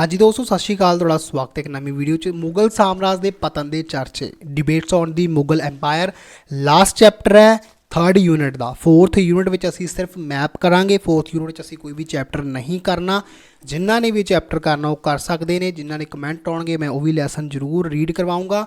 ਹਾਂਜੀ ਦੋਸਤੋ, ਸਤਿ ਸ਼੍ਰੀ ਅਕਾਲ। ਤੁਹਾਡਾ ਸਵਾਗਤ ਹੈ ਇੱਕ ਨਵੀਂ ਵੀਡੀਓ 'ਚ। ਮੁਗਲ ਸਾਮਰਾਜ ਦੇ ਪਤਨ ਦੇ ਚਰਚੇ। Debates on the Mughal empire last chapter ਹੈ। ਥਰਡ ਯੂਨਿਟ ਦਾ। ਫੋਰਥ ਯੂਨਿਟ ਵਿੱਚ ਅਸੀਂ ਸਿਰਫ ਮੈਪ ਕਰਾਂਗੇ। ਫੋਰਥ ਯੂਨਿਟ 'ਚ ਅਸੀਂ ਕੋਈ ਵੀ ਚੈਪਟਰ ਨਹੀਂ ਕਰਨਾ। ਜਿਨ੍ਹਾਂ ਨੇ ਵੀ ਚੈਪਟਰ ਕਰਨਾ, ਉਹ ਕਰ ਸਕਦੇ ਨੇ। ਜਿਨ੍ਹਾਂ ਨੇ ਕਮੈਂਟ ਆਉਣਗੇ, ਮੈਂ ਉਹ ਵੀ ਲੈਸਨ ਜ਼ਰੂਰ ਰੀਡ ਕਰਵਾਉਂਗਾ।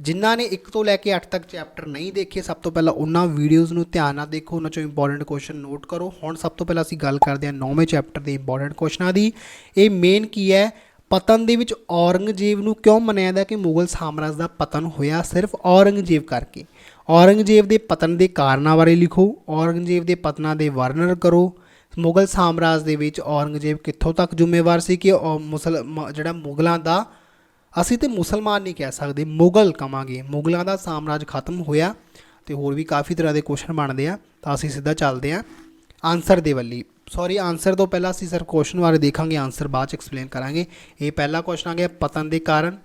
ਜਿਨ੍ਹਾਂ ਨੇ 1 ਤੋਂ ਲੈ ਕੇ 8 ਤੱਕ ਚੈਪਟਰ ਨਹੀਂ ਦੇਖੇ, ਸਭ ਤੋਂ ਪਹਿਲਾਂ ਉਹਨਾਂ ਵੀਡੀਓਜ਼ ਨੂੰ ਧਿਆਨ ਨਾਲ ਦੇਖੋ। ਉਹਨਾਂ ਚੋਂ ਇੰਪੋਰਟੈਂਟ ਕੁਐਸਚਨ ਨੋਟ ਕਰੋ। ਹੁਣ ਸਭ ਤੋਂ ਪਹਿਲਾਂ ਅਸੀਂ ਗੱਲ ਕਰਦੇ ਹਾਂ 9ਵੇਂ ਚੈਪਟਰ ਦੇ ਇੰਪੋਰਟੈਂਟ ਕੁਐਸਚਨਾਂ ਦੀ। ਇਹ ਮੇਨ ਕੀ ਹੈ? ਪਤਨ ਦੇ ਵਿੱਚ ਔਰੰਗਜ਼ੇਬ ਨੂੰ ਕਿਉਂ ਮੰਨਿਆ ਜਾਂਦਾ ਕਿ ਮੁਗਲ ਸਾਮਰਾਜ ਦਾ ਪਤਨ ਹੋਇਆ ਸਿਰਫ ਔਰੰਗਜ਼ੇਬ ਕਰਕੇ? ਔਰੰਗਜ਼ੇਬ ਦੇ ਪਤਨ ਦੇ ਕਾਰਨਾਂ ਬਾਰੇ ਲਿਖੋ, ਔਰੰਗਜ਼ੇਬ ਦੇ ਪਤਨਾਂ ਦੇ ਵਰਣਨ ਕਰੋ। ਮੁਗਲ ਸਾਮਰਾਜ ਦੇ ਵਿੱਚ ਔਰੰਗਜ਼ੇਬ ਕਿੱਥੋਂ ਤੱਕ ਜ਼ਿੰਮੇਵਾਰ ਸੀ ਕਿ ਉਹ ਮੁਸਲ ਜਿਹੜਾ ਮੁਗਲਾਂ ਦਾ, ਅਸੀਂ ਤੇ ਮੁਸਲਮਾਨ ਨਹੀਂ ਕਹਿ ਸਕਦੇ, ਮੁਗਲ ਕਵਾਂਗੇ। ਮੁਗਲਾਂ ਦਾ ਸਾਮਰਾਜ ਖਤਮ ਹੋਇਆ ਤੇ ਹੋਰ ਵੀ ਕਾਫੀ ਤਰ੍ਹਾਂ ਦੇ ਕੁਐਸਚਨ ਬਣਦੇ ਆ, ਤਾਂ ਅਸੀਂ ਸਿੱਧਾ ਚੱਲਦੇ ਆ ਆਨਸਰ ਦੇ ਵੱਲੀ ਸੌਰੀ ਆਨਸਰ ਤੋਂ ਪਹਿਲਾਂ ਅਸੀਂ ਸਰ ਕੁਐਸਚਨ ਬਾਰੇ ਦੇਖਾਂਗੇ ਆਨਸਰ ਬਾਅਦ ਚ ਐਕਸਪਲੇਨ ਕਰਾਂਗੇ। ਇਹ ਪਹਿਲਾ ਕੁਐਸਚਨ ਆ ਗਿਆ ਪਤਨ ਦੇ ਕਾਰਨ।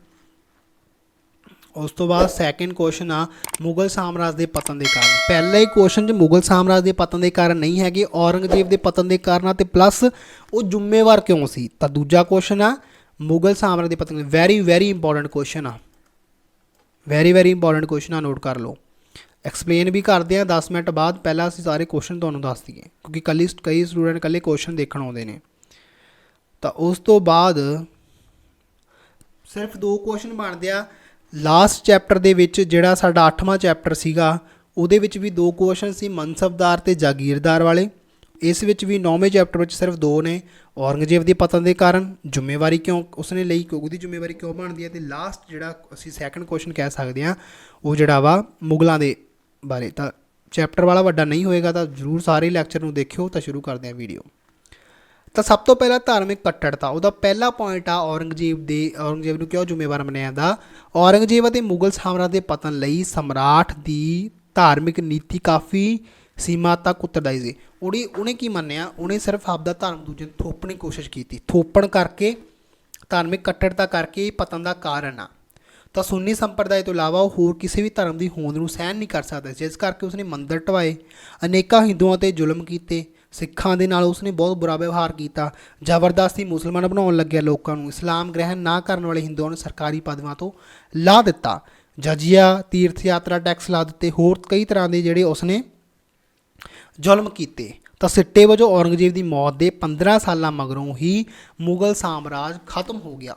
ਉਸ ਤੋਂ ਬਾਅਦ ਸੈਕੰਡ ਕੁਐਸਚਨ ਆ ਮੁਗਲ ਸਾਮਰਾਜ ਦੇ ਪਤਨ ਦੇ ਕਾਰਨ। ਪਹਿਲਾ ਹੀ ਕੁਐਸਚਨ 'ਚ ਮੁਗਲ ਸਾਮਰਾਜ ਦੇ ਪਤਨ ਦੇ ਕਾਰਨ ਨਹੀਂ ਹੈਗੇ, ਔਰੰਗਜ਼ੇਬ ਦੇ ਪਤਨ ਦੇ ਕਾਰਨਾਂ ਤੇ ਪਲੱਸ ਉਹ ਜ਼ਿੰਮੇਵਾਰ ਕਿਉਂ ਸੀ? ਤਾਂ ਦੂਜਾ ਕੁਐਸਚਨ ਆ ਮੁਗਲ ਸਾਮਰਾਜ ਦੇ ਪਤਨ ਵੈਰੀ ਵੈਰੀ ਇੰਪੋਰਟੈਂਟ ਕੁਐਸਚਨ ਆ। ਵੈਰੀ ਵੈਰੀ ਇੰਪੋਰਟੈਂਟ ਕੁਐਸਚਨ ਆ ਨੋਟ ਕਰ ਲਓ। ਐਕਸਪਲੇਨ ਵੀ ਕਰਦੇ ਆ 10 ਮਿੰਟ ਬਾਅਦ ਪਹਿਲਾਂ ਅਸੀਂ ਸਾਰੇ ਕੁਐਸਚਨ ਤੁਹਾਨੂੰ ਦੱਸ ਦਈਏ, ਕਿਉਂਕਿ ਕੱਲੀ ਕਈ ਸਟੂਡੈਂਟ ਕੱਲੇ ਕੁਐਸਚਨ ਦੇਖਣ ਆਉਂਦੇ ਨੇ। ਤਾਂ ਉਸ ਤੋਂ ਬਾਅਦ ਸਿਰਫ ਦੋ ਕੁਐਸਚਨ ਬਣਦੇ ਆ। ਲਾਸਟ ਚੈਪਟਰ ਦੇ ਵਿੱਚ ਜਿਹੜਾ ਸਾਡਾ 8ਵਾਂ ਚੈਪਟਰ ਸੀਗਾ, ਉਹਦੇ ਵਿੱਚ ਵੀ ਦੋ ਕੁਐਸਚਨ ਸੀ ਮਨਸਬਦਾਰ ਤੇ ਜਾਗੀਰਦਾਰ ਵਾਲੇ। ਇਸ ਵਿੱਚ ਵੀ 9ਵੇਂ ਚੈਪਟਰ ਵਿੱਚ ਸਿਰਫ ਦੋ ਨੇ, ਔਰੰਗਜ਼ੇਬ ਦੇ ਪਤਨ ਦੇ ਕਾਰਨ। ਜ਼ਿੰਮੇਵਾਰੀ ਕਿਉਂ, ਉਸਨੇ ਲਈ ਕਿਉਂ, ਉਹਦੀ ਜ਼ਿੰਮੇਵਾਰੀ ਕਿਉਂ ਬਣਦੀ ਹੈ? ਤੇ ਲਾਸਟ ਜਿਹੜਾ ਅਸੀਂ ਸੈਕੰਡ ਕੁਐਸਚਨ ਕਹਿ ਸਕਦੇ ਹਾਂ, ਉਹ ਜਿਹੜਾ ਵਾ ਮੁਗਲਾਂ ਦੇ ਬਾਰੇ ਤਾਂ ਚੈਪਟਰ ਵਾਲਾ ਵੱਡਾ ਨਹੀਂ ਹੋਏਗਾ ਤਾਂ ਜਰੂਰ ਸਾਰੇ ਲੈਕਚਰ ਨੂੰ ਦੇਖਿਓ ਤਾਂ ਸ਼ੁਰੂ ਕਰਦੇ ਹਾਂ ਵੀਡੀਓ ਤਾਂ ਸਭ ਤੋਂ ਪਹਿਲਾਂ ਧਾਰਮਿਕ ਕੱਟੜਤਾ, ਉਹਦਾ ਪਹਿਲਾ ਪੁਆਇੰਟ ਆ ਔਰੰਗਜ਼ੇਬ ਦੇ, ਔਰੰਗਜ਼ੇਬ ਨੂੰ ਕਿਉਂ ਜ਼ਿੰਮੇਵਾਰ ਮੰਨਿਆ ਜਾਂਦਾ? ਔਰੰਗਜ਼ੇਬ ਅਤੇ ਮੁਗਲ ਸਾਮਰਾਜ ਦੇ ਪਤਨ ਲਈ ਸਮਰਾਟ ਦੀ ਧਾਰਮਿਕ ਨੀਤੀ ਕਾਫੀ ਸੀਮਾ ਤੱਕ ਉਤਰਦਾਈ ਸੀ। ਉਹਨੇ ਉਹਨੇ ਕੀ ਮੰਨਿਆ? ਉਹਨੇ ਸਿਰਫ ਆਪਦਾ ਧਰਮ ਦੂਜੇ ਨੂੰ ਥੋਪਣ ਦੀ ਕੋਸ਼ਿਸ਼ ਕੀਤੀ। ਥੋਪਣ ਕਰਕੇ, ਧਾਰਮਿਕ ਕੱਟੜਤਾ ਕਰਕੇ ਪਤਨ ਦਾ ਕਾਰਨ ਆ। ਤਾਂ ਸੁੰਨੀ ਸੰਪਰਦਾਇ ਤੋਂ ਇਲਾਵਾ ਉਹ ਹੋਰ ਕਿਸੇ ਵੀ ਧਰਮ ਦੀ ਹੋਂਦ ਨੂੰ ਸਹਿਣ ਨਹੀਂ ਕਰ ਸਕਦਾ ਜਿਸ ਕਰਕੇ ਉਸਨੇ ਮੰਦਰ ਢਵਾਏ ਅਨੇਕਾਂ ਹਿੰਦੂਆਂ ਤੇ ਜ਼ੁਲਮ ਕੀਤੇ, ਸਿੱਖਾਂ ਦੇ ਨਾਲ ਉਸਨੇ ਬਹੁਤ ਬੁਰਾ ਵਿਵਹਾਰ ਕੀਤਾ, ਜ਼ਬਰਦਸਤੀ ਮੁਸਲਮਾਨ ਬਣਾਉਣ ਲੱਗਿਆ ਲੋਕਾਂ ਨੂੰ, ਇਸਲਾਮ ਗ੍ਰਹਿਣ ਨਾ ਕਰਨ ਵਾਲੇ ਹਿੰਦੂਆਂ ਨੂੰ ਸਰਕਾਰੀ ਪਦਵਾਂ ਤੋਂ ਲਾ ਦਿੱਤਾ। ਜਜੀਆ ਤੀਰਥ ਯਾਤਰਾ ਟੈਕਸ ਲਾ ਦਿੱਤੇ, ਹੋਰ ਕਈ ਤਰ੍ਹਾਂ ਦੇ ਜਿਹੜੇ ਉਸਨੇ ਜ਼ੁਲਮ ਕੀਤੇ। ਤਾਂ ਸਿੱਟੇ ਵਜੋਂ ਔਰੰਗਜ਼ੇਬ ਦੀ ਮੌਤ ਦੇ 15 ਸਾਲਾਂ ਮਗਰੋਂ ਹੀ ਮੁਗਲ ਸਾਮਰਾਜ ਖਤਮ ਹੋ ਗਿਆ।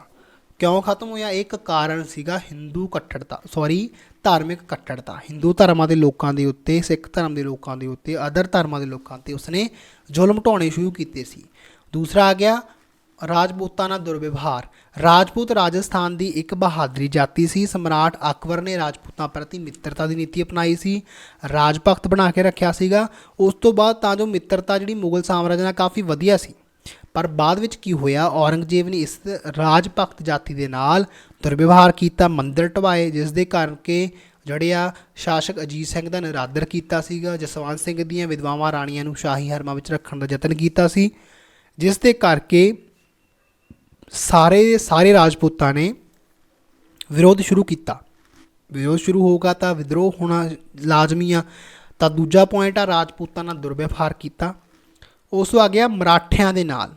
ਕਿਉਂ ਖਤਮ ਹੋਇਆ? ਇੱਕ ਕਾਰਨ ਸੀਗਾ ਹਿੰਦੂ ਕੱਟੜਤਾ ਸੌਰੀ ਧਾਰਮਿਕ ਕੱਟੜਤਾ ਹਿੰਦੂ ਧਰਮਾਂ ਦੇ ਲੋਕਾਂ ਦੇ ਉੱਤੇ, ਸਿੱਖ ਧਰਮ ਦੇ ਲੋਕਾਂ ਦੇ ਉੱਤੇ ਅਦਰ ਧਰਮਾਂ ਦੇ ਲੋਕਾਂ ਤੇ ਉਸਨੇ ਜ਼ੁਲਮ ਢਾਉਣੇ ਸ਼ੁਰੂ ਕੀਤੇ ਸੀ। ਦੂਸਰਾ ਆ ਗਿਆ ਰਾਜਪੂਤਾਂ ਨਾਲ ਦੁਰਵਿਵਹਾਰ। ਰਾਜਪੂਤ ਰਾਜਸਥਾਨ ਦੀ ਇੱਕ ਬਹਾਦਰੀ ਜਾਤੀ ਸੀ। ਸਮਰਾਟ ਅਕਬਰ ਨੇ ਰਾਜਪੂਤਾਂ ਪ੍ਰਤੀ ਮਿੱਤਰਤਾ ਦੀ ਨੀਤੀ ਅਪਣਾਈ ਸੀ। ਰਾਜਭਗਤ ਬਣਾ ਕੇ ਰੱਖਿਆ ਸੀਗਾ। ਉਸ ਤੋਂ ਬਾਅਦ ਤਾਂ ਜੋ ਮਿੱਤਰਤਾ ਜਿਹੜੀ ਮੁਗਲ ਸਾਮਰਾਜ ਨਾਲ ਕਾਫੀ ਵਧੀਆ ਸੀ। ਪਰ ਬਾਅਦ ਵਿੱਚ ਕੀ ਹੋਇਆ? ਔਰੰਗਜ਼ੇਬ ਨੇ ਇਸ ਰਾਜ ਭਗਤ ਜਾਤੀ ਦੇ ਨਾਲ ਦੁਰਵਿਵਹਾਰ ਕੀਤਾ, ਮੰਦਰ ਢਵਾਏ ਜਿਸ ਦੇ ਕਰਕੇ ਜਿਹੜੇ ਆ ਸ਼ਾਸਕ ਅਜੀਤ ਸਿੰਘ ਦਾ ਨਿਰਾਦਰ ਕੀਤਾ ਸੀਗਾ, ਜਸਵੰਤ ਸਿੰਘ ਦੀਆਂ ਵਿਧਵਾਵਾਂ ਰਾਣੀਆਂ ਨੂੰ ਸ਼ਾਹੀ ਹਰਮਾਂ ਵਿੱਚ ਰੱਖਣ ਦਾ ਯਤਨ ਕੀਤਾ ਸੀ, ਜਿਸ ਦੇ ਕਰਕੇ ਸਾਰੇ ਸਾਰੇ ਰਾਜਪੂਤਾਂ ਨੇ ਵਿਰੋਧ ਸ਼ੁਰੂ ਕੀਤਾ। ਵਿਰੋਧ ਸ਼ੁਰੂ ਹੋਗਾ ਤਾਂ ਵਿਦਰੋਹ ਹੋਣਾ ਲਾਜ਼ਮੀ ਆ, ਤਾਂ ਦੂਜਾ ਪੁਆਇੰਟ ਆ ਰਾਜਪੂਤਾਂ ਨਾਲ ਦੁਰਵਿਵਹਾਰ ਕੀਤਾ। ਉਸ ਤੋਂ ਆ ਗਿਆ ਮਰਾਠਿਆਂ ਦੇ ਨਾਲ।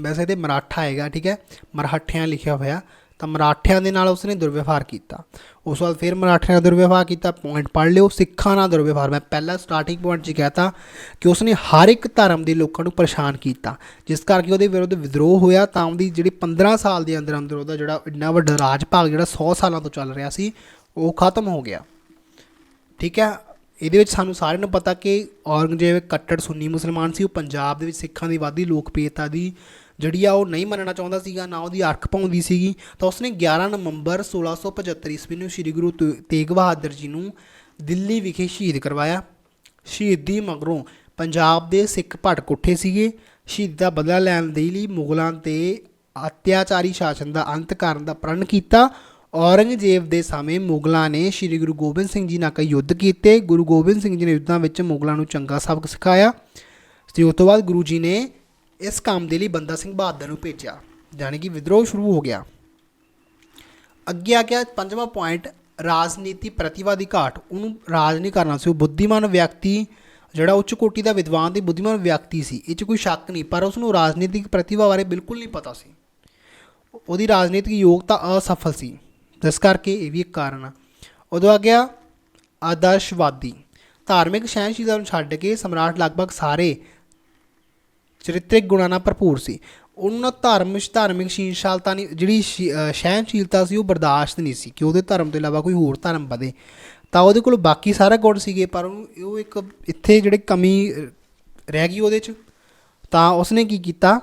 ਵੈਸੇ ਤੇ ਮਰਾਠਾ ਹੈਗਾ, ਠੀਕ ਹੈ? ਮਰਾਠਿਆਂ ਲਿਖਿਆ ਹੋਇਆ, ਤਾਂ ਮਰਾਠਿਆਂ ਦੇ ਨਾਲ ਉਸਨੇ ਦੁਰਵਿਵਹਾਰ ਕੀਤਾ। ਉਸ ਤੋਂ ਬਾਅਦ ਫਿਰ ਮਰਾਠਿਆਂ ਨਾਲ ਦੁਰਵਿਵਹਾਰ ਕੀਤਾ। ਪੁਆਇੰਟ ਪੜ੍ਹ ਲਿਓ, ਸਿੱਖਾਂ ਨਾਲ ਦੁਰਵਿਵਹਾਰ। ਮੈਂ ਪਹਿਲਾ ਸਟਾਰਟਿੰਗ ਪੁਆਇੰਟ 'ਚ ਕਹਤਾ ਕਿ ਉਸਨੇ ਹਰ ਇੱਕ ਧਰਮ ਦੇ ਲੋਕਾਂ ਨੂੰ ਪਰੇਸ਼ਾਨ ਕੀਤਾ। ਜਿਸ ਕਰਕੇ ਉਹਦੇ ਵਿਰੁੱਧ ਵਿਦਰੋਹ ਹੋਇਆ, ਤਾਂ ਉਹਦੀ ਜਿਹੜੀ 15 ਸਾਲ ਦੇ ਅੰਦਰ ਅੰਦਰ ਉਹਦਾ ਜਿਹੜਾ ਇੰਨਾ ਵੱਡਾ ਰਾਜ ਭਾਗ ਜਿਹੜਾ 100 ਸਾਲਾਂ ਤੋਂ ਚੱਲ ਰਿਹਾ ਸੀ, ਉਹ ਖਤਮ ਹੋ ਗਿਆ। ਠੀਕ ਹੈ? ਇਹਦੇ ਵਿੱਚ ਸਾਨੂੰ ਸਾਰਿਆਂ ਨੂੰ ਪਤਾ ਕਿ ਔਰੰਗਜ਼ੇਬ ਕੱਟੜ ਸੁੰਨੀ ਮੁਸਲਮਾਨ ਸੀ, ਉਹ ਪੰਜਾਬ ਦੇ ਵਿੱਚ ਸਿੱਖਾਂ ਦੀ ਵਾਧੀ, ਲੋਕਪ੍ਰਿਯਤਾ ਦੀ ਜਿਹੜੀ ਆ ਉਹ ਨਹੀਂ ਮੰਨਣਾ ਚਾਹੁੰਦਾ ਸੀਗਾ, ਨਾ ਉਹਦੀ ਅਰਖ ਪਾਉਂਦੀ ਸੀਗੀ। ਤਾਂ ਉਸਨੇ 11 ਨਵੰਬਰ 1675 ਈਸਵੀ ਨੂੰ ਸ੍ਰੀ ਗੁਰੂ ਤੇ- ਤੇਗ ਬਹਾਦਰ ਜੀ ਨੂੰ ਦਿੱਲੀ ਵਿਖੇ ਸ਼ਹੀਦ ਕਰਵਾਇਆ। ਸ਼ਹੀਦੀ ਮਗਰੋਂ ਪੰਜਾਬ ਦੇ ਸਿੱਖ ਭਟਕ ਉੱਠੇ ਸੀਗੇ। ਸ਼ਹੀਦ ਦਾ ਬਦਲਾ ਲੈਣ ਦੇ ਲਈ ਮੁਗਲਾਂ ਤੇ ਅਤਿਆਚਾਰੀ ਸ਼ਾਸਨ ਦਾ ਅੰਤ ਕਰਨ ਦਾ ਪ੍ਰਣ ਕੀਤਾ। ਔਰੰਗਜ਼ੇਬ ਦੇ ਸਮੇਂ ਮੁਗਲਾਂ ਨੇ ਸ੍ਰੀ ਗੁਰੂ ਗੋਬਿੰਦ ਸਿੰਘ ਜੀ ਨਾਲ ਕਈ ਯੁੱਧ ਕੀਤੇ। ਗੁਰੂ ਗੋਬਿੰਦ ਸਿੰਘ ਜੀ ਨੇ ਯੁੱਧਾਂ ਵਿੱਚ ਮੁਗਲਾਂ ਨੂੰ ਚੰਗਾ ਸਬਕ ਸਿਖਾਇਆ ਤੇ ਉਸ ਤੋਂ ਬਾਅਦ ਗੁਰੂ ਜੀ ਨੇ ਇਸ ਕੰਮ ਦੇ ਲਈ ਬੰਦਾ ਸਿੰਘ ਬਹਾਦਰ ਨੂੰ ਭੇਜਿਆ ਯਾਨੀ ਕਿ ਵਿਦਰੋਹ ਸ਼ੁਰੂ ਹੋ ਗਿਆ। ਅੱਗੇ ਆ ਗਿਆ ਪੰਜਵਾਂ ਪੁਆਇੰਟ ਰਾਜਨੀਤੀ ਪ੍ਰਤਿਭਾ ਦੀ ਘਾਟ। ਉਹਨੂੰ ਰਾਜ ਨਹੀਂ ਕਰਨਾ ਸੀ, ਉਹ ਬੁੱਧੀਮਾਨ ਵਿਅਕਤੀ, ਜਿਹੜਾ ਉੱਚ ਕੋਟੀ ਦਾ ਵਿਦਵਾਨ ਤੇ ਬੁੱਧੀਮਾਨ ਵਿਅਕਤੀ ਸੀ। ਇਹ 'ਚ ਕੋਈ ਸ਼ੱਕ ਨਹੀਂ, ਪਰ ਉਸ ਨੂੰ ਰਾਜਨੀਤਿਕ ਪ੍ਰਤਿਭਾ ਬਾਰੇ ਬਿਲਕੁਲ ਨਹੀਂ ਪਤਾ ਸੀ। ਉਹਦੀ ਰਾਜਨੀਤਿਕ ਯੋਗਤਾ ਅਸਫਲ ਸੀ। ਜਿਸ ਕਰਕੇ ਇਹ ਵੀ ਇੱਕ ਕਾਰਨ ਆ। ਉਦੋਂ ਆ ਗਿਆ ਆਦਰਸ਼ਵਾਦੀ। ਧਾਰਮਿਕ ਸਹਿਣਸ਼ੀਲਤਾ ਨੂੰ ਛੱਡ ਕੇ ਸਮਰਾਟ ਲਗਭਗ ਸਾਰੇ ਚਰਿੱਤਰਿਕ ਗੁਣਾਂ ਨਾਲ ਭਰਪੂਰ ਸੀ। ਉਹਨਾਂ ਧਾਰਮਿਕ ਧਾਰਮਿਕ ਸ਼ੀਲਸ਼ਾਲਤਾ ਨਹੀਂ, ਜਿਹੜੀ ਸ਼ੀ- ਸਹਿਣਸ਼ੀਲਤਾ ਸੀ, ਉਹ ਬਰਦਾਸ਼ਤ ਨਹੀਂ ਸੀ ਕਿ ਉਹਦੇ ਧਰਮ ਤੋਂ ਇਲਾਵਾ ਕੋਈ ਹੋਰ ਧਰਮ ਵਧੇ। ਤਾਂ ਉਹਦੇ ਕੋਲ ਬਾਕੀ ਸਾਰਾ ਗੁਣ ਸੀਗੇ, ਪਰ ਉਹਨੂੰ ਉਹ ਇੱਕ ਇੱਥੇ ਜਿਹੜੇ ਕਮੀ ਰਹਿ ਗਈ ਉਹਦੇ 'ਚ। ਤਾਂ ਉਸਨੇ ਕੀ ਕੀਤਾ?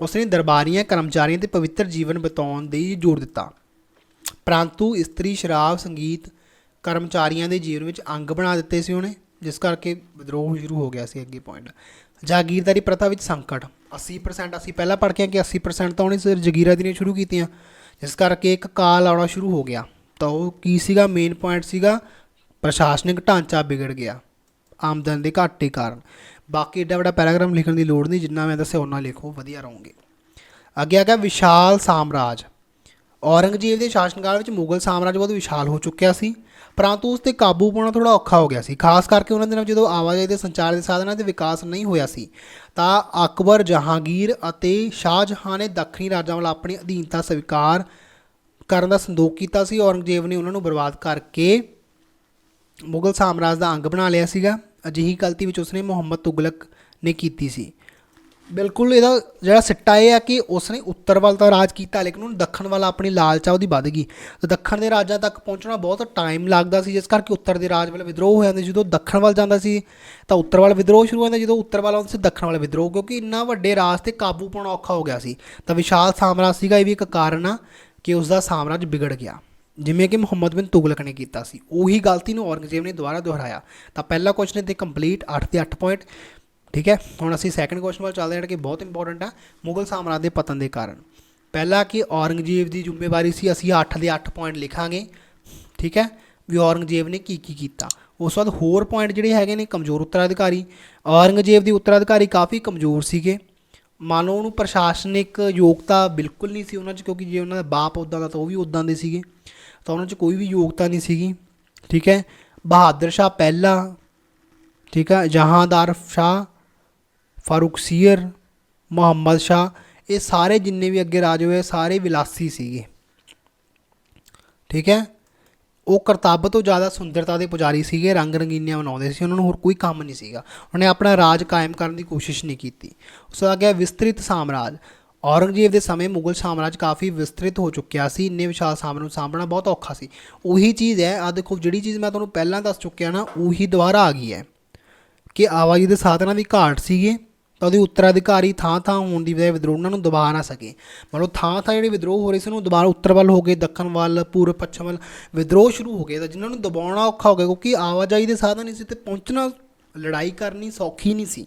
ਉਸਨੇ ਦਰਬਾਰੀਆਂ, ਕਰਮਚਾਰੀਆਂ ਤੇ ਪਵਿੱਤਰ ਜੀਵਨ ਬਿਤਾਉਣ ਦੇ ਜ਼ੋਰ ਦਿੱਤਾ। ਪਰੰਤੂ ਇਸਤਰੀ ਸ਼ਰਾਬ, ਸੰਗੀਤ ਕਰਮਚਾਰੀਆਂ ਦੇ ਜੀਵਨ ਵਿੱਚ ਅੰਗ ਬਣਾ ਦਿੱਤੇ ਸੀ ਉਹਨੇ, ਜਿਸ ਕਰਕੇ ਵਿਦਰੋਹ ਸ਼ੁਰੂ ਹੋ ਗਿਆ ਸੀ ਅੱਗੇ ਪੁਆਇੰਟ ਜਾਗੀਰਦਾਰੀ ਪ੍ਰਥਾ ਵਿੱਚ ਸੰਕਟ। 80% ਅਸੀਂ ਪਹਿਲਾਂ ਪੜ੍ਹ ਕੇ ਆਏ ਕਿ 80% ਤਾਂ ਉਹਨੇ ਸਿਰ ਜਗੀਰਾਂ ਦੀਆਂ ਸ਼ੁਰੂ ਕੀਤੀਆਂ, ਜਿਸ ਕਰਕੇ ਇੱਕ ਕਾਲ ਆਉਣਾ ਸ਼ੁਰੂ ਹੋ ਗਿਆ। ਤਾਂ ਉਹ ਕੀ ਸੀਗਾ? ਮੇਨ ਪੁਆਇੰਟ ਸੀਗਾ, ਪ੍ਰਸ਼ਾਸਨਿਕ ਢਾਂਚਾ ਵਿਗੜ ਗਿਆ। ਆਮਦਨ ਦੇ ਘਾਟੇ ਕਾਰਨ। ਬਾਕੀ ਏਡਾ ਵੱਡਾ ਪੈਰਾਗ੍ਰਾਮ ਲਿਖਣ ਦੀ ਲੋੜ ਨਹੀਂ, ਜਿੰਨਾ ਮੈਂ ਦੱਸਿਆ ਉਹਨਾਂ ਲਿਖੋ, ਵਧੀਆ ਰਹੋਗੇ। ਅੱਗੇ ਆ ਗਿਆ ਵਿਸ਼ਾਲ ਸਾਮਰਾਜ। ਔਰੰਗਜ਼ੇਬ ਦੇ ਸ਼ਾਸਨਕਾਲ ਵਿੱਚ ਮੁਗਲ ਸਾਮਰਾਜ ਬਹੁਤ ਵਿਸ਼ਾਲ ਹੋ ਚੁੱਕਿਆ ਸੀ, ਪਰੰਤੂ ਉਸ ਤੇ ਕਾਬੂ ਪਾਉਣਾ ਥੋੜਾ ਔਖਾ ਹੋ ਗਿਆ ਸੀ। ਖਾਸ ਕਰਕੇ ਉਹਨਾਂ ਦਿਨਾਂ ਵਿੱਚ ਜਦੋਂ ਆਵਾਜਾਈ ਦੇ ਸੰਚਾਰ ਦੇ ਸਾਧਨਾਂ ਦੇ ਵਿਕਾਸ ਨਹੀਂ ਹੋਇਆ ਸੀ, ਤਾਂ ਅਕਬਰ ਜਹਾਂਗੀਰ ਅਤੇ ਸ਼ਾਹਜਹਾਂ ਨੇ ਦੱਖਣੀ ਰਾਜਾਂ ਵੱਲ ਆਪਣੀ ਅਧੀਨਤਾ ਸਵੀਕਾਰ ਕਰਨ ਦਾ ਸੰਦੋਖ ਕੀਤਾ ਸੀ। ਔਰੰਗਜ਼ੇਬ ਨੇ ਉਹਨਾਂ ਨੂੰ ਬਰਬਾਦ ਕਰਕੇ ਮੁਗਲ ਸਾਮਰਾਜ ਦਾ ਅੰਗ ਬਣਾ ਲਿਆ ਸੀਗਾ। ਅਜਿਹੀ ਗਲਤੀ ਵਿੱਚ ਉਸਨੇ ਮੁਹੰਮਦ ਤੁਗਲਕ ਨੇ ਕੀਤੀ ਸੀ। ਬਿਲਕੁਲ ਇਹਦਾ ਜਿਹੜਾ ਸਿੱਟਾ ਇਹ ਆ ਕਿ ਉਸਨੇ ਉੱਤਰ ਵੱਲ ਤਾਂ ਰਾਜ ਕੀਤਾ, ਲੇਕਿਨ ਉਹਨੂੰ ਦੱਖਣ ਵੱਲ ਆਪਣੀ ਲਾਲਚਾ ਉਹਦੀ ਵੱਧ ਗਈ। ਤੇ ਦੱਖਣ ਦੇ ਰਾਜਾਂ ਤੱਕ ਪਹੁੰਚਣਾ ਬਹੁਤ ਟਾਈਮ ਲੱਗਦਾ ਸੀ, ਜਿਸ ਕਰਕੇ ਉੱਤਰ ਦੇ ਰਾਜ ਵੱਲ ਵਿਦਰੋਹ ਹੋ ਜਾਂਦੇ ਜਦੋਂ ਦੱਖਣ ਵੱਲ ਜਾਂਦਾ ਸੀ, ਤਾਂ ਉੱਤਰ ਵੱਲ ਵਿਦਰੋਹ ਸ਼ੁਰੂ ਹੋ ਜਾਂਦਾ ਜਦੋਂ ਉੱਤਰ ਵੱਲ ਆਉਂਦਾ ਸੀ, ਦੱਖਣ ਵੱਲ ਵਿਦਰੋਹ, ਕਿਉਂਕਿ ਇੰਨਾ ਵੱਡੇ ਰਾਜ ਤੇ ਕਾਬੂ ਪਾਉਣਾ ਔਖਾ ਹੋ ਗਿਆ ਸੀ। ਤਾਂ ਵਿਸ਼ਾਲ ਸਾਮਰਾਜ ਸੀਗਾ, ਇਹ ਵੀ ਇੱਕ ਕਾਰਨ ਆ ਕਿ ਉਸ ਦਾ ਸਾਮਰਾਜ ਵਿਗੜ ਗਿਆ। ਜਿਵੇਂ ਕਿ ਮੁਹੰਮਦ ਬਿਨ ਤੁਗਲਕ ਨੇ ਕੀਤਾ ਸੀ, ਉਹੀ ਗਲਤੀ ਨੂੰ ਔਰੰਗਜ਼ੇਬ ਨੇ ਦੁਬਾਰਾ ਦੁਹਰਾਇਆ। ਤਾਂ ਪਹਿਲਾ ਕੁਐਸਚਨ ਤੇ ਕੰਪਲੀਟ 8 ਦੇ 8 ਪੁਆਇੰਟ ਠੀਕ ਹੈ? ਹੁਣ ਅਸੀਂ ਸੈਕੰਡ ਕੁਐਸਚਨ ਵੱਲ ਚੱਲਦੇ ਹਾਂ, ਜਿਹੜਾ ਕਿ ਬਹੁਤ ਇੰਪੋਰਟੈਂਟ ਆ, ਮੁਗਲ ਸਾਮਰਾਜ ਦੇ ਪਤਨ ਦੇ ਕਾਰਨ। ਪਹਿਲਾ ਕਿ ਔਰੰਗਜ਼ੇਬ ਦੀ ਜ਼ਿੰਮੇਵਾਰੀ ਸੀ, ਅਸੀਂ 8 ਦੇ 8 ਪੁਆਇੰਟ ਲਿਖਾਂਗੇ, ਠੀਕ ਹੈ? ਵੀ ਔਰੰਗਜ਼ੇਬ ਨੇ ਕੀ ਕੀ ਕੀਤਾ। ਉਸ ਤੋਂ ਬਾਅਦ ਹੋਰ ਪੁਆਇੰਟ ਜਿਹੜੇ ਹੈਗੇ ਨੇ, ਕਮਜ਼ੋਰ ਉੱਤਰਾਧਿਕਾਰੀ। ਔਰੰਗਜ਼ੇਬ ਦੇ ਉੱਤਰਾਧਿਕਾਰੀ ਕਾਫੀ ਕਮਜ਼ੋਰ ਸੀਗੇ। ਮੰਨ ਲਓ ਉਹਨੂੰ ਪ੍ਰਸ਼ਾਸਨਿਕ ਯੋਗਤਾ ਬਿਲਕੁਲ ਨਹੀਂ ਸੀ ਉਹਨਾਂ 'ਚ, ਕਿਉਂਕਿ ਜੇ ਉਹਨਾਂ ਦਾ ਬਾਪ ਉਦਾਂ ਦਾ ਤਾਂ ਉਹ ਵੀ ਉਦਾਂ ਦੇ ਸੀਗੇ। ਤਾਂ ਉਹਨਾਂ 'ਚ ਕੋਈ ਵੀ ਯੋਗਤਾ ਨਹੀਂ ਸੀਗੀ, ਠੀਕ ਹੈ? ਬਹਾਦਰ ਸ਼ਾਹ ਪਹਿਲਾ, ਠੀਕ ਹੈ? ਜਹਾਂਦਾਰ ਸ਼ਾਹ, ਫਾਰੂਕ ਸੀਰ ਮੁਹੰਮਦ ਸ਼ਾਹ, ਇਹ ਸਾਰੇ ਜਿੰਨੇ ਵੀ ਅੱਗੇ ਰਾਜ ਹੋਏ, ਸਾਰੇ ਵਿਲਾਸੀ ਸੀਗੇ। ਠੀਕ ਹੈ? ਉਹ ਕਰਤੱਵ ਤੋਂ ਜ਼ਿਆਦਾ ਸੁੰਦਰਤਾ ਦੇ ਪੁਜਾਰੀ ਸੀਗੇ, ਰੰਗ ਰੰਗੀਨੀਆਂ ਬਣਾਉਂਦੇ ਸੀ, ਉਹਨਾਂ ਨੂੰ ਹੋਰ ਕੋਈ ਕੰਮ ਨਹੀਂ ਸੀਗਾ। ਉਹਨੇ ਆਪਣਾ ਰਾਜ ਕਾਇਮ ਕਰਨ ਦੀ ਕੋਸ਼ਿਸ਼ ਨਹੀਂ ਕੀਤੀ। ਉਸ ਤੋਂ ਗਿਆ ਵਿਸਤ੍ਰਿਤ ਸਾਮਰਾਜ। ਔਰੰਗਜ਼ੇਬ ਦੇ ਸਮੇਂ ਮੁਗਲ ਸਾਮਰਾਜ ਕਾਫੀ ਵਿਸਤ੍ਰਿਤ ਹੋ ਚੁੱਕਿਆ ਸੀ, ਇੰਨੇ ਵਿਸ਼ਾਲ ਸਾਮਰਾਜ ਨੂੰ ਸਾਂਭਣਾ ਬਹੁਤ ਔਖਾ ਸੀ। ਉਹੀ ਚੀਜ਼ ਹੈ ਆ ਦੇਖੋ ਜਿਹੜੀ ਚੀਜ਼ ਮੈਂ ਤੁਹਾਨੂੰ ਪਹਿਲਾਂ ਦੱਸ ਚੁੱਕਿਆ ਨਾ, ਉਹੀ ਦੁਬਾਰਾ ਆ ਗਈ ਹੈ ਕਿ ਆਵਾਜਾਈ ਦੇ ਸਾਧਨਾਂ ਦੀ ਘਾਟ ਸੀਗੇ, ਤਾਂ ਉਹਦੇ ਉੱਤਰਾਧਿਕਾਰੀ ਥਾਂ ਥਾਂ ਹੋਣ ਦੀ ਵਜ੍ਹਾ ਵਿਦਰੋਹ ਉਹਨਾਂ ਨੂੰ ਦਬਾ ਨਾ ਸਕੇ। ਮਤਲਬ ਥਾਂ ਥਾਂ ਜਿਹੜੇ ਵਿਦਰੋਹ ਹੋ ਰਹੇ ਸੀ ਉਹਨੂੰ ਦੁਬਾਰਾ ਉੱਤਰ ਵੱਲ ਹੋ ਗਏ, ਦੱਖਣ ਵੱਲ, ਪੂਰਬ, ਪੱਛਮ ਵੱਲ, ਵਿਦਰੋਹ ਸ਼ੁਰੂ ਹੋ ਗਏ, ਤਾਂ ਜਿਨ੍ਹਾਂ ਨੂੰ ਦਬਾਉਣਾ ਔਖਾ ਹੋ ਗਿਆ, ਕਿਉਂਕਿ ਆਵਾਜਾਈ ਦੇ ਸਾਧਨ ਨਹੀਂ ਸੀ ਤੇ ਪਹੁੰਚਣਾ, ਲੜਾਈ ਕਰਨੀ ਸੌਖੀ ਨਹੀਂ ਸੀ।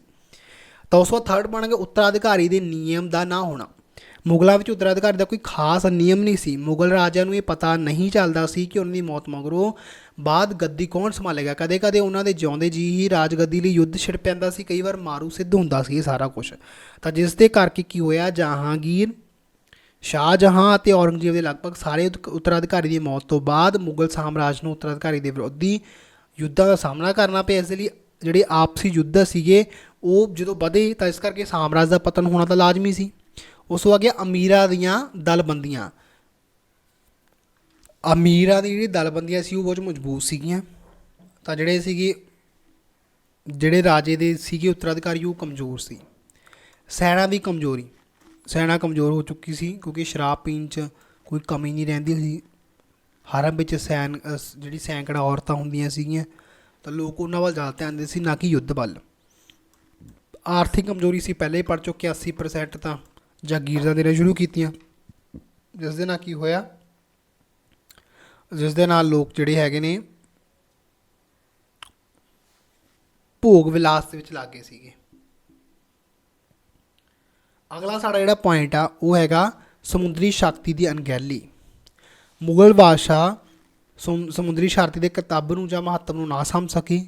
ਤਾਂ ਉਸ ਤੋਂ ਥਰਡ ਬਣ ਗਿਆ ਉੱਤਰਾਧਿਕਾਰੀ ਦੇ ਨਿਯਮ ਦਾ ਨਾ ਹੋਣਾ। ਮੁਗਲਾਂ ਵਿੱਚ ਉੱਤਰਾਧਿਕਾਰੀ ਦਾ ਕੋਈ ਖਾਸ ਨਿਯਮ ਨਹੀਂ ਸੀ। ਮੁਗਲ ਰਾਜਿਆਂ ਨੂੰ ਇਹ ਪਤਾ ਨਹੀਂ ਚੱਲਦਾ ਸੀ ਕਿ ਉਹਨਾਂ ਦੀ ਮੌਤ ਮਗਰੋਂ ਬਾਅਦ ਗੱਦੀ ਕੌਣ ਸੰਭਾਲੇਗਾ। ਕਦੇ-ਕਦੇ ਉਹਨਾਂ ਦੇ ਜਿਉਂਦੇ ਜੀ ਹੀ ਰਾਜਗੱਦੀ ਲਈ ਯੁੱਧ ਛਿੜ ਪੈਂਦਾ ਸੀ। ਕਈ ਵਾਰ ਮਾਰੂ ਸਿੱਧ ਹੁੰਦਾ ਸੀ ਇਹ ਸਾਰਾ ਕੁਝ ਤਾਂ ਜਿਸ ਦੇ ਕਰਕੇ ਕੀ ਹੋਇਆ? ਜਹਾਂਗੀਰ, ਸ਼ਾਹਜਹਾਂ ਅਤੇ ਔਰੰਗਜ਼ੇਬ ਦੇ ਲਗਭਗ ਸਾਰੇ ਉਤ- ਉੱਤਰਾਧਿਕਾਰੀ ਦੀ ਮੌਤ ਤੋਂ ਬਾਅਦ ਮੁਗਲ ਸਾਮਰਾਜ ਨੂੰ ਉੱਤਰਾਧਿਕਾਰੀ ਦੇ ਵਿਰੋਧੀ ਯੁੱਧਾਂ ਦਾ ਸਾਹਮਣਾ ਕਰਨਾ ਪਿਆ। ਇਸ ਲਈ ਜਿਹੜੇ ਆਪਸੀ ਯੁੱਧ ਸੀਗੇ ਉਹ ਜਦੋਂ ਵਧੇ ਤਾਂ ਇਸ ਕਰਕੇ ਸਾਮਰਾਜ ਦਾ ਪਤਨ ਹੋਣਾ ਤਾਂ ਲਾਜ਼ਮੀ ਸੀ। ਉਸ ਤੋਂ ਅੱਗੇ ਅਮੀਰਾਂ ਦੀਆਂ ਦਲਬੰਦੀਆਂ। ਅਮੀਰਾਂ ਦੀ ਜਿਹੜੀ ਦਲਬੰਦੀਆਂ ਸੀ, ਉਹ ਬਹੁਤ ਮਜ਼ਬੂਤ ਸੀਗੀਆਂ। ਤਾਂ ਜਿਹੜੇ ਸੀਗੇ, ਜਿਹੜੇ ਰਾਜੇ ਦੇ ਸੀਗੇ ਉੱਤਰਾਧਿਕਾਰੀ, ਉਹ ਕਮਜ਼ੋਰ ਸੀ। ਸੈਨਾ ਦੀ ਕਮਜ਼ੋਰੀ। ਸੈਨਾ ਕਮਜ਼ੋਰ ਹੋ ਚੁੱਕੀ ਸੀ, ਕਿਉਂਕਿ ਸ਼ਰਾਬ ਪੀਣ 'ਚ ਕੋਈ ਕਮੀ ਨਹੀਂ ਰਹਿੰਦੀ ਸੀ। ਹਰਮ ਵਿੱਚ ਸੈਨ ਜਿਹੜੀ ਸੈਂਕੜਾ ਔਰਤਾਂ ਹੁੰਦੀਆਂ ਸੀਗੀਆਂ, ਤਾਂ ਲੋਕ ਉਹਨਾਂ ਵੱਲ ਜ਼ਿਆਦਾ ਧਿਆਨ ਦਿੰਦੇ ਸੀ, ਨਾ ਕਿ ਯੁੱਧ ਵੱਲ। ਆਰਥਿਕ ਕਮਜ਼ੋਰੀ ਸੀ, ਪਹਿਲੇ ਹੀ ਪੜ ਚੁੱਕੇ 80% ਤਾਂ ਜਾਗੀਰਦਾਂ ਦੇਣਾ ਸ਼ੁਰੂ ਕੀਤੀਆਂ। ਜਿਸ ਦੇ ਨਾਲ ਕੀ ਹੋਇਆ? ਜਿਸ ਦੇ ਨਾਲ ਲੋਕ ਜਿਹੜੇ ਹੈਗੇ ਨੇ, ਭੋਗ ਵਿਲਾਸ ਦੇ ਵਿੱਚ ਲੱਗੇ ਸੀਗੇ। ਅਗਲਾ ਸਾਡਾ ਜਿਹੜਾ ਪੁਆਇੰਟ ਆ, ਉਹ ਹੈਗਾ ਸਮੁੰਦਰੀ ਸ਼ਕਤੀ ਦੀ ਅਣਗਹਿਲੀ। ਮੁਗਲ ਬਾਦਸ਼ਾਹ ਸਮੁੰਦਰੀ ਸ਼ਕਤੀ ਦੇ ਕਿਤਾਬ ਨੂੰ ਜਾਂ ਮਹੱਤਵ ਨੂੰ ਨਾ ਸਮਝ ਸਕੇ।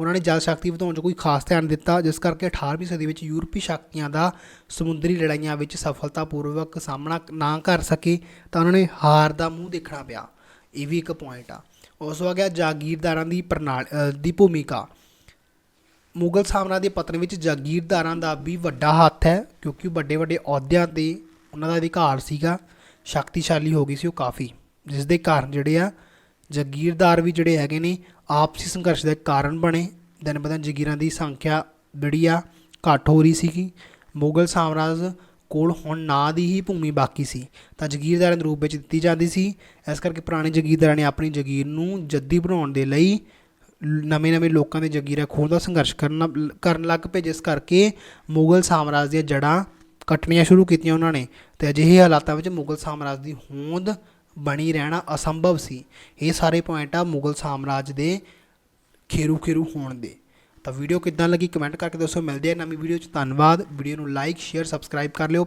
ਉਹਨਾਂ ਨੇ ਜਲ ਸ਼ਕਤੀ ਵਧਾਉਣ 'ਚ ਕੋਈ ਖਾਸ ਧਿਆਨ ਦਿੱਤਾ, ਜਿਸ ਕਰਕੇ 18ਵੀਂ ਸਦੀ ਵਿੱਚ ਯੂਰਪੀ ਸ਼ਕਤੀਆਂ ਦਾ ਸਮੁੰਦਰੀ ਲੜਾਈਆਂ ਵਿੱਚ ਸਫਲਤਾਪੂਰਵਕ ਸਾਹਮਣਾ ਨਾ ਕਰ ਸਕੇ, ਤਾਂ ਉਹਨਾਂ ਨੇ ਹਾਰ ਦਾ ਮੂੰਹ ਦੇਖਣਾ ਪਿਆ। ਇਹ ਵੀ ਇੱਕ ਪੁਆਇੰਟ ਆ। ਉਸ ਤੋਂ ਆ ਗਿਆ ਜਾਗੀਰਦਾਰਾਂ ਦੀ ਪ੍ਰਣਾਲੀ ਦੀ ਭੂਮਿਕਾ। ਮੁਗਲ ਸਾਮਰਾਜ ਦੇ ਪਤਨ ਵਿੱਚ ਜਾਗੀਰਦਾਰਾਂ ਦਾ ਵੀ ਵੱਡਾ ਹੱਥ ਹੈ, ਕਿਉਂਕਿ ਵੱਡੇ ਵੱਡੇ ਅਹੁਦਿਆਂ ਤੇ ਉਹਨਾਂ ਦਾ ਅਧਿਕਾਰ ਸੀਗਾ। ਸ਼ਕਤੀਸ਼ਾਲੀ ਹੋ ਗਈ ਸੀ ਉਹ ਕਾਫੀ ਜਿਸ ਦੇ ਕਾਰਨ ਜਿਹੜੇ ਆ ਜਾਗੀਰਦਾਰ ਵੀ ਜਿਹੜੇ ਹੈਗੇ ਨੇ, ਆਪਸੀ ਸੰਘਰਸ਼ ਦਾ ਕਾਰਨ ਬਣੇ। ਦਿਨ ਬਦਨ ਜਗੀਰਾਂ ਦੀ ਸੰਖਿਆ ਜਿਹੜੀ ਆ, ਘੱਟ ਹੋ ਰਹੀ ਸੀਗੀ। ਮੁਗਲ ਸਾਮਰਾਜ ਕੋਲ ਹੁਣ ਨਾ ਦੀ ਹੀ ਭੂਮੀ ਬਾਕੀ ਸੀ। ਤਾਂ ਜਗੀਰਦਾਰਾਂ ਦੇ ਰੂਪ ਵਿੱਚ ਦਿੱਤੀ ਜਾਂਦੀ ਸੀ। ਇਸ ਕਰਕੇ ਪੁਰਾਣੇ ਜਗੀਰਦਾਰਾਂ ਨੇ ਆਪਣੀ ਜਗੀਰ ਨੂੰ ਜੱਦੀ ਬਣਾਉਣ ਦੇ ਲਈ ਨਵੇਂ ਨਵੇਂ ਲੋਕਾਂ ਦੇ ਜਾਗੀਰਾਂ ਖੋਹਣ ਦਾ ਸੰਘਰਸ਼ ਕਰਨਾ ਕਰਨ ਲੱਗ ਪਏ, ਜਿਸ ਕਰਕੇ ਮੁਗਲ ਸਾਮਰਾਜ ਦੀਆਂ ਜੜ੍ਹਾਂ ਕੱਟਣੀਆਂ ਸ਼ੁਰੂ ਕੀਤੀਆਂ ਉਹਨਾਂ ਨੇ। ਤੇ ਅਜਿਹੇ ਹਾਲਾਤਾਂ ਵਿੱਚ ਮੁਗਲ ਸਾਮਰਾਜ ਦੀ ਹੋਂਦ ਬਣੀ ਰਹਿਣਾ ਅਸੰਭਵ ਸੀ। ਇਹ ਸਾਰੇ ਪੁਆਇੰਟ ਆ ਮੁਗਲ ਸਾਮਰਾਜ ਦੇ ਖੇਰੂ ਖੇਰੂ ਹੋਣ ਦੇ। ਤਾਂ ਵੀਡੀਓ ਕਿੱਦਾਂ ਲੱਗੀ ਕਮੈਂਟ ਕਰਕੇ ਦੱਸੋ। ਮਿਲਦੇ ਆ ਨਵੀਂ ਵੀਡੀਓ 'ਚ। ਧੰਨਵਾਦ। ਵੀਡੀਓ ਨੂੰ ਲਾਈਕ ਸ਼ੇਅਰ ਸਬਸਕ੍ਰਾਈਬ ਕਰ ਲਿਓ।